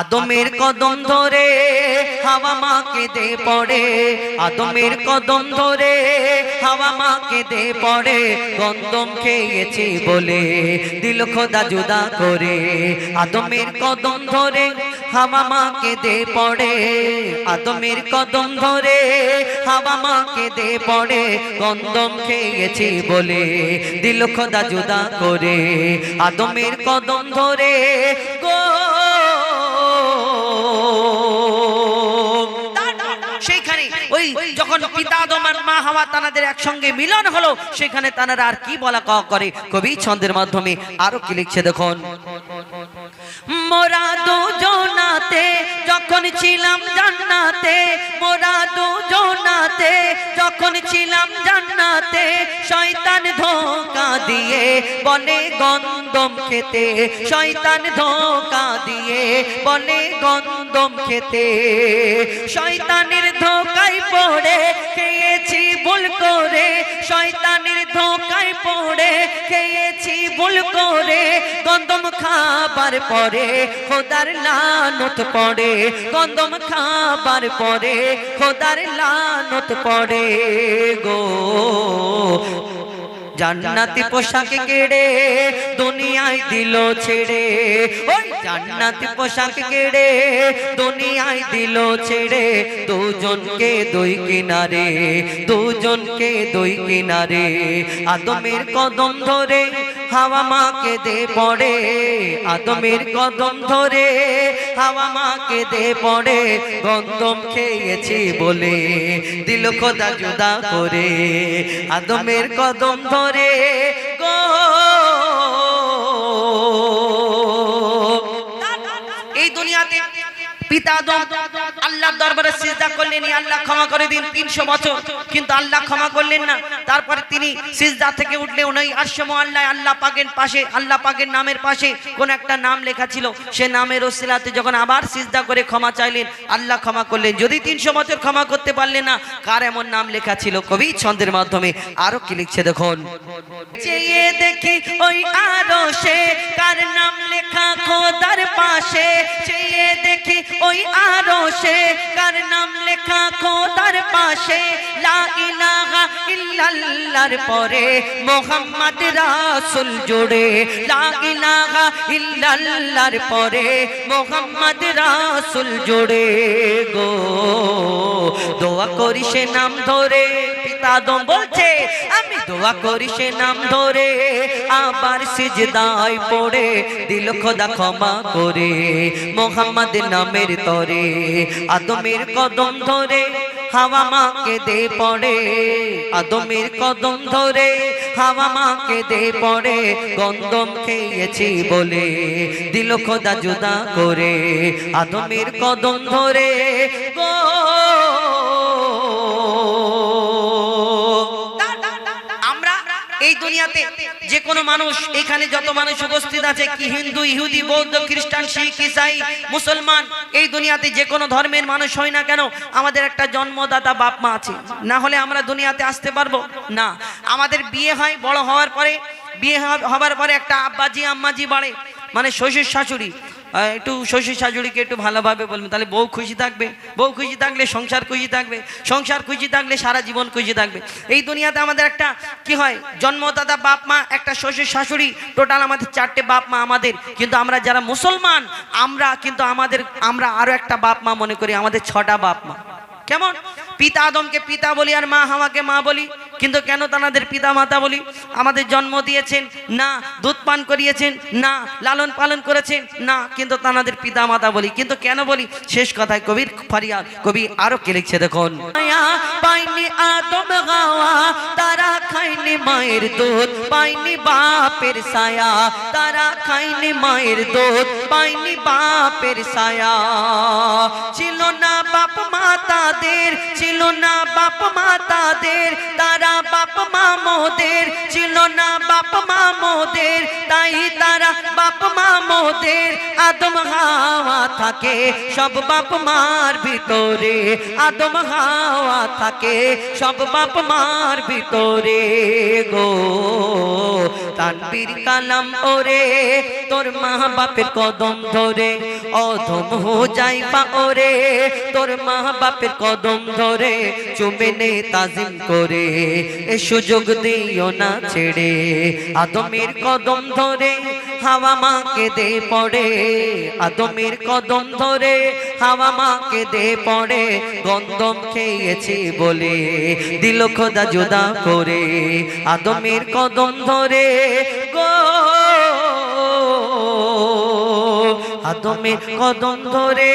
আদমের কদম ধরে হাওয়া মাকে দে পড়ে। আদমের কদম ধরে হাওয়া মাকে দে পড়ে। গন্দম খেয়েছি বলে দিল খোদা জুদা করে। আদমের কদম ধরে হাওয়া মাকে দে পড়ে। আদমের কদম ধরে হাওয়া মাকে দে পড়ে। গন্দম খেয়েছি বলে দিল খোদা জুদা করে। আদমের কদম ধরে ওই যখন পিতা তোমার মা হাওয়া তানাদের একসঙ্গে মিলন হলো, সেখানে তানারা আর কি বলা ক করে? কবি ছন্দের মাধ্যমে। আরও কি লিখছে দেখুন? মোরা দুজনাতে যখন ছিলাম জান্নাতে, মোরা দুজনাতে, যখন ছিলাম জান্নাতে, শয়তান ধোকা দিয়ে বনে গন্দম খেতে, শয়তান ধোকা দিয়ে বনে গন্দম খেতে, শয়তানের ধোকায় পড়ে খেয়েছি করে, শয়তানের ধোকায় পড়ে, খেয়েছি ভুল করে গন্দম খাবার পরে, খোদার লানত পড়ে গন্দম খাবার পরে, খোদার লানত পড়ে গো। জান্নাতি পোশাক কেড়ে দুনিয়ায় দিল ছেড়ে। ওই জান্নাতি পোশাক কেড়ে দুনিয়ায় দিল ছেড়ে। দুজনকে দুই কিনারে দুজনকে দুই কিনারে। আদমের কদম ধরে হাওয়া মাকে দে পড়ে আদমের কদম ধরে। হাওয়া মাকে দে পড়ে, গন্দম খেয়েছি বলে দিল খোদা জুদা করে। আদমের কদম ধরে, গো এই দুনিয়াতে পিতা আল্লাহর দরবারে সিজদা করলেন আল্লাহ ক্ষমা করে দিন তিনশো বছর। কিন্তু আল্লাহ ক্ষমা করলেন না। তারপরে তিনি সিজদা থেকে উঠলে ওই আরশম আল্লাহ আল্লাহ পাকের পাশে, আল্লাহ পাকের নামের পাশে কোন একটা নাম লেখা ছিল। সে নামের ওসিলাতে যখন আবার সিজদা করে ক্ষমা চাইলেন, আল্লাহ ক্ষমা করলেন। যদি তিনশো বছর ক্ষমা করতে পারলেন না, কার এমন নাম লেখা ছিল? কবি ছন্দের মাধ্যমে। আরও কি লিখছে দেখুন? চেয়ে দেখি ওই আরও সে কার নাম লেখা খোদার পাশে চেয়ে ওই আরও সে কার নাম লেখা খোদার পাশে, লা ইলাহা ইল্লাল্লাহর পরে, মোহাম্মদ রাসূল জুড়ে, লা ইলাহা ইল্লাল্লাহর পরে, মোহাম্মদ রাসূল জুড়ে গো। দোয়া করি সে নাম ধরে। পিতা দম বলছে, আমি দোয়া করি সে নাম ধরে, আবার সিজদায় পড়ে, দিল খোদা ক্ষমা করে, মোহাম্মদ নামের তরে, আদমের কদম ধরে, হাওয়া মাকে দে পড়ে, আদমের কদম ধরে, হাওয়া মাকে দে পড়ে, গন্দম খেয়েছি বলে, দিল খোদা জুদা করে, আদমের কদম ধরে দুনিয়াতে যে কোনো মানুষ, এখানে যত মানুষ উপস্থিত আছে, কি হিন্দু, ইহুদি, বৌদ্ধ, খ্রিস্টান, শিখ, ইসাই, মুসলমান, এই দুনিয়াতে যে কোনো ধর্মের মানুষ হয় না কেন, আমাদের একটা জন্মদাতা বাপ মা আছে। না হলে আমরা দুনিয়াতে আসতে পারব? না। আমাদের বিয়ে হয়, বড় হওয়ার পরে, বিয়ে হবার পরে একটা আব্বাজি, আম্মাজি বাড়ে। মানে শ্বশুর শাশুড়ি। একটু শ্বশুর শাশুড়িকে একটু ভালোভাবে বলবেন, তাহলে বউ খুশি থাকবে। বউ খুশি থাকলে সংসার খুশি থাকবে, সংসার খুশি থাকলে সারা জীবন খুশি থাকবে। এই দুনিয়াতে আমাদের একটা কি হয়, জন্মদাতা বাপ মা, একটা শ্বশুর শাশুড়ি টোটাল আমাদের চারটে বাপ মা আমাদের। কিন্তু আমরা যারা মুসলমান, আমরা কিন্তু আমাদের, আমরা আরও একটা বাপ মা মনে করি, আমাদের ছটা বাপ মা। কেমন? পিতা আদমকে পিতা বলি আর মা হাওয়াকে মা বলি। কিন্তু কেন তাদের পিতা মাতা বলি? আমাদের জন্ম দিয়েছেন, না, দুধ পান করিয়েছেন, না, লালন পালন করেছেন, না, কিন্তু তাদের পিতা মাতা বলি। কিন্তু কেন বলি? শেষ কথায় কবির ফরিয়াদ, কবি আরও কে লিখছে, দেখুন। তারা খাইনি মায়ের দুধ। পাইনি বাপের ছায়া, তারা খাইনি মায়ের দুধ। পাইনি বাপের ছায়া। ছিল না বাপ মাতা তাদের ছিল না বাপ মা তাদের তারা বাপ মা মোদের ছিল না, বাপ মা মোদের, তাই তারা বাপ মা মোদের আদম হাওয়া থাকে। সব বাপ মার ভিতরে আদম হাওয়া থাকে। সব বাপ মার ভিতরে গো। তানবীর কালাম ওরে, তোর মা বাপের কদম ধরে, অধম হো যাই পা ওরে, তোর মা বাপের কদম ধরে, চুমে নে তাজিম করে। এ সুযোগ দিও না ছেড়ে। আদমের কদম ধরে হাওয়া মাকে দে পড়ে। আদমের কদম ধরে হাওয়া মাকে দে পড়ে। গন্ধম খেয়েছি বলে দিল খোদা জুদা করে। আদমের কদম ধরে গো। আদমের কদম ধরে